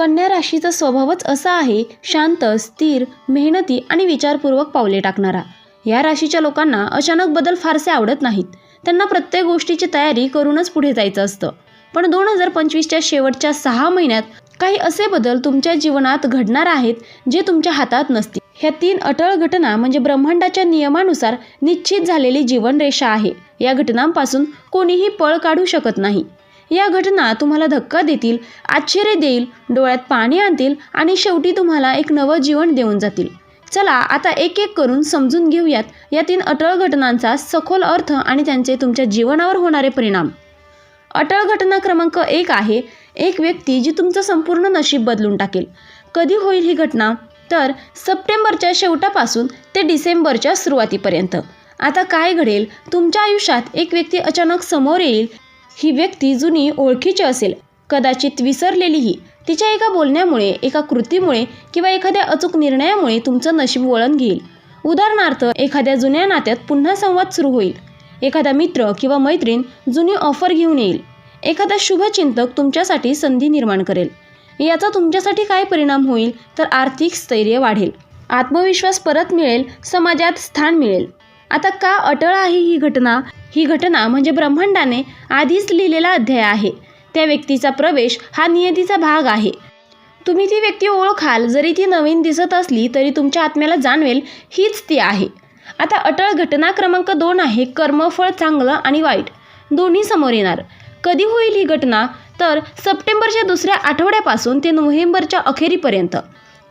कन्या राशीचा स्वभावच असा आहे शांत स्थिर मेहनती आणि विचारपूर्वक पावले टाकणारा. या राशीच्या लोकांना अचानक बदल फारसे आवडत नाहीत. त्यांना प्रत्येक गोष्टीची तयारी करूनच पुढे जायचं असतं. पण दोन हजार पंचवीसच्या शेवटच्या सहा महिन्यात काही असे बदल तुमच्या जीवनात घडणार आहेत जे तुमच्या हातात नसतील. ह्या तीन अटळ घटना म्हणजे ब्रह्मांडाच्या नियमानुसार निश्चित झालेली जीवनरेषा आहे. या घटनांपासून कोणीही पळ काढू शकत नाही. या घटना तुम्हाला धक्का देतील आश्चर्य देईल डोळ्यात पाणी आणतील आणि शेवटी तुम्हाला एक नवं जीवन देऊन जातील. चला आता एक एक करून समजून घेऊयात या तीन अटळ घटनांचा सखोल अर्थ आणि त्यांचे तुमच्या जीवनावर होणारे परिणाम. अटळ घटना क्रमांक एक आहे एक व्यक्ती जी तुमचं संपूर्ण नशीब बदलून टाकेल. कधी होईल ही घटना? तर सप्टेंबरच्या शेवटापासून ते डिसेंबरच्या सुरुवातीपर्यंत. आता काय घडेल? तुमच्या आयुष्यात एक व्यक्ती अचानक समोर येईल ही व्यक्ती जुनी ओळखीची असेल. कदाचित विसरलेलीही. तिच्या एका बोलण्यामुळे एका कृतीमुळे किंवा एखाद्या अचूक निर्णयामुळे तुमचं नशीब वळण घेईल. उदाहरणार्थ एखाद्या जुन्या नात्यात पुन्हा संवाद सुरू होईल. एखादा मित्र किंवा मैत्रीण जुनी ऑफर घेऊन येईल. एखादा शुभचिंतक तुमच्यासाठी संधी निर्माण करेल. याचा तुमच्यासाठी काय परिणाम होईल तर आर्थिक स्थैर्य वाढेल. आत्मविश्वास परत मिळेल. समाजात स्थान मिळेल. आता का अटळ आहे ही घटना? ही घटना म्हणजे ब्रह्मांडाने आधीच लिहिलेला अध्याय आहे. त्या व्यक्तीचा प्रवेश हा नियतीचा भाग आहे. तुम्ही ती व्यक्ती ओळखाल जरी ती नवीन दिसत असली तरी तुमच्या आत्म्याला जाणवेल हीच ती आहे. आता अटळ घटना क्रमांक दोन आहे कर्मफळ चांगलं आणि वाईट. दोन्ही समोर येणार. कधी होईल ही घटना? तर सप्टेंबरच्या दुसऱ्या आठवड्यापासून ते नोव्हेंबरच्या अखेरीपर्यंत.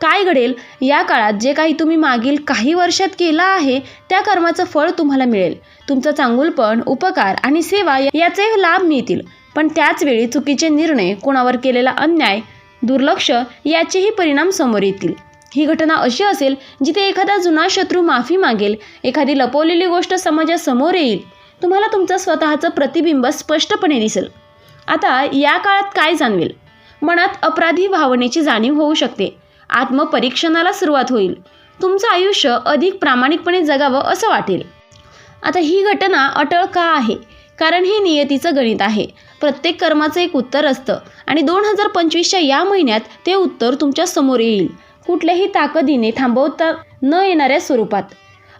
काय घडेल? या काळात जे काही तुम्ही मागील काही वर्षात केलं आहे त्या कर्माचं फळ तुम्हाला मिळेल. तुमचं चांगुलपण उपकार आणि सेवा याचे लाभ मिळतील. पण त्याच वेळी चुकीचे निर्णय कोणावर केलेला अन्याय दुर्लक्ष याचेही परिणाम समोर येतील. ही घटना अशी असेल जिथे एखादा जुना शत्रू माफी मागेल एखादी लपवलेली गोष्ट समाजासमोर येईल. तुम्हाला तुमचं स्वतःचं प्रतिबिंब स्पष्टपणे दिसेल. आता या काळात काय जाणवेल? मनात अपराधी भावनेची जाणीव होऊ शकते. आत्मपरीक्षणाला सुरुवात होईल. तुमचं आयुष्य अधिक प्रामाणिकपणे जगावं असं वाटेल. आता ही घटना अटळ का आहे? कारण हे नियतीचं गणित आहे. प्रत्येक कर्माचं एक उत्तर असतं आणि दोन हजार पंचवीसच्या या महिन्यात ते उत्तर तुमच्यासमोर येईल. कुठल्याही ताकदीने थांबवता न येणाऱ्या स्वरूपात.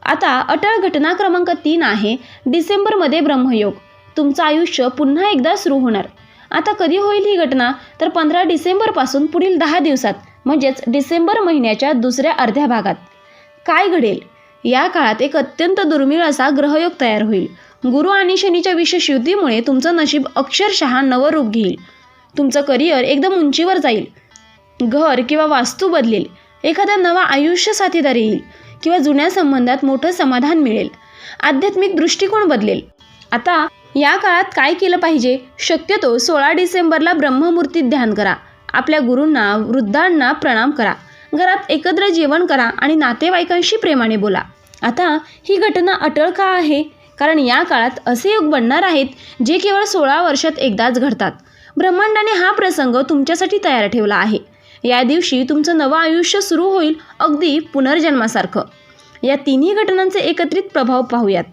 आता अटळ घटना क्रमांक तीन आहे डिसेंबरमध्ये ब्रह्मयोग. तुमचं आयुष्य पुन्हा एकदा सुरू होणार. आता कधी होईल ही घटना? तर पंधरा डिसेंबरपासून पुढील दहा दिवसात. म्हणजेच डिसेंबर महिन्याच्या दुसऱ्या अर्ध्या भागात. काय घडेल? या काळात एक अत्यंत दुर्मिळ असा ग्रहयोग तयार होईल. गुरु आणि शनीच्या विशेष युतीमुळे तुमचं नशीब अक्षरशः नवं रूप घेईल. तुमचं करिअर एकदम उंचीवर जाईल. घर किंवा वास्तू बदलेल. एखादा नवा आयुष्य साथीदार येईल किंवा जुन्या संबंधात मोठं समाधान मिळेल. आध्यात्मिक दृष्टिकोन बदलेल. आता या काळात काय केलं पाहिजे? शक्यतो सोळा डिसेंबरला ब्रह्ममूर्तीत ध्यान करा. आपल्या गुरूंना वृद्धांना प्रणाम करा. घरात एकत्र जेवण करा आणि नातेवाईकांशी प्रेमाने बोला. आता ही घटना अटळ का आहे? कारण या काळात असे योग बनणार आहेत जे केवळ सोळा वर्षात एकदाच घडतात. ब्रह्मांडाने हा प्रसंग तुमच्यासाठी तयार ठेवला आहे. या दिवशी तुमचं नवं आयुष्य सुरू होईल अगदी पुनर्जन्मासारखं. या तिन्ही घटनांचे एकत्रित प्रभाव पाहूयात.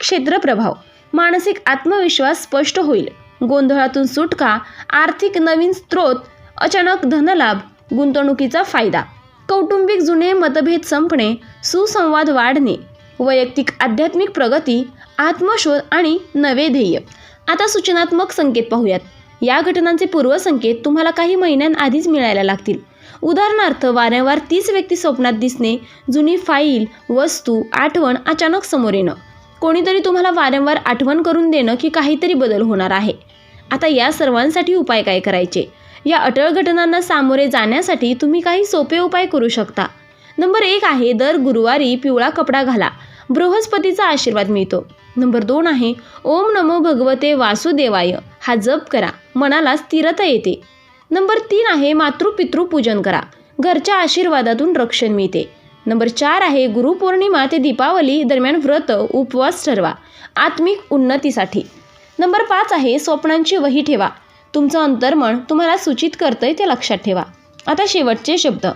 क्षेत्रप्रभाव मानसिक आत्मविश्वास स्पष्ट होईल. गोंधळातून सुटका आर्थिक नवीन स्रोत अचानक धनलाभ गुंतवणुकीचा फायदा कौटुंबिक जुने मतभेद संपणे सुसंवाद वाढणे वैयक्तिक आध्यात्मिक प्रगती आत्मशोध आणि नवे ध्येय. आता सूचनात्मक संकेत पाहूयात. या घटनांचे पूर्वसंकेत तुम्हाला काही महिन्यांआधीच मिळायला लागतील. उदाहरणार्थ वारंवार तीच व्यक्ती स्वप्नात दिसणे जुनी फाईल वस्तू आठवण अचानक समोर येणं. कोणीतरी तुम्हाला वारंवार आठवण करून देणं की काहीतरी बदल होणार आहे. आता या सर्वांसाठी उपाय काय करायचे? या अटळ घटनांना सामोरे जाण्यासाठी तुम्ही काही सोपे उपाय करू शकता. नंबर एक आहे दर गुरुवारी पिवळा कपडा घाला. बृहस्पतीचा आशीर्वाद मिळतो. नंबर दोन आहे ओम नमो भगवते वासुदेवाय हा जप करा. मनाला स्थिरता येते. नंबर तीन आहे मातृपितृ पूजन करा. घरच्या आशीर्वादातून रक्षण मिळते. नंबर चार आहे गुरुपौर्णिमा ते दीपावली दरम्यान व्रत उपवास ठरवा. आत्मिक उन्नतीसाठी. नंबर पाच आहे स्वप्नांची वही ठेवा. तुमचं अंतर्मन तुम्हाला सूचित करतंय ते लक्षात ठेवा. आता शेवटचे शब्द.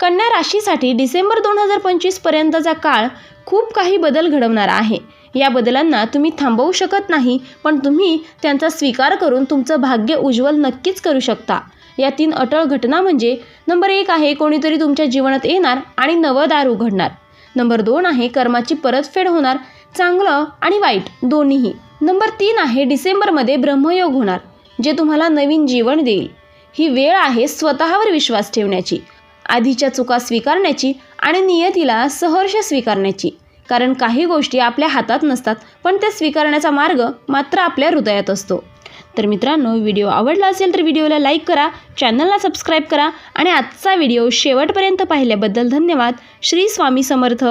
कन्या राशीसाठी डिसेंबर दोन हजार पंचवीसपर्यंतचा काळ खूप काही बदल घडवणारा आहे. या बदलांना तुम्ही थांबवू शकत नाही पण तुम्ही त्यांचा स्वीकार करून तुमचं भाग्य उज्ज्वल नक्कीच करू शकता. या तीन अटळ घटना म्हणजे नंबर एक आहे कोणीतरी तुमच्या जीवनात येणार आणि नवं दार उघडणार. नंबर दोन आहे कर्माची परतफेड होणार चांगलं आणि वाईट दोन्हीही. नंबर तीन आहे डिसेंबरमध्ये ब्रह्मयोग होणार. जे तुम्हाला नवीन जीवन देईल. ही वेळ आहे स्वतःवर विश्वास ठेवण्याची आधीच्या चुका स्वीकारण्याची आणि नियतीला सहर्ष स्वीकारण्याची. कारण काही गोष्टी आपल्या हातात नसतात पण त्या स्वीकारण्याचा मार्ग मात्र आपल्या हृदयात असतो. तर मित्रांनो व्हिडिओ आवडला असेल तर व्हिडिओला लाईक करा चॅनलला सबस्क्राईब करा आणि आजचा व्हिडिओ शेवटपर्यंत पाहिल्याबद्दल धन्यवाद. श्री स्वामी समर्थ.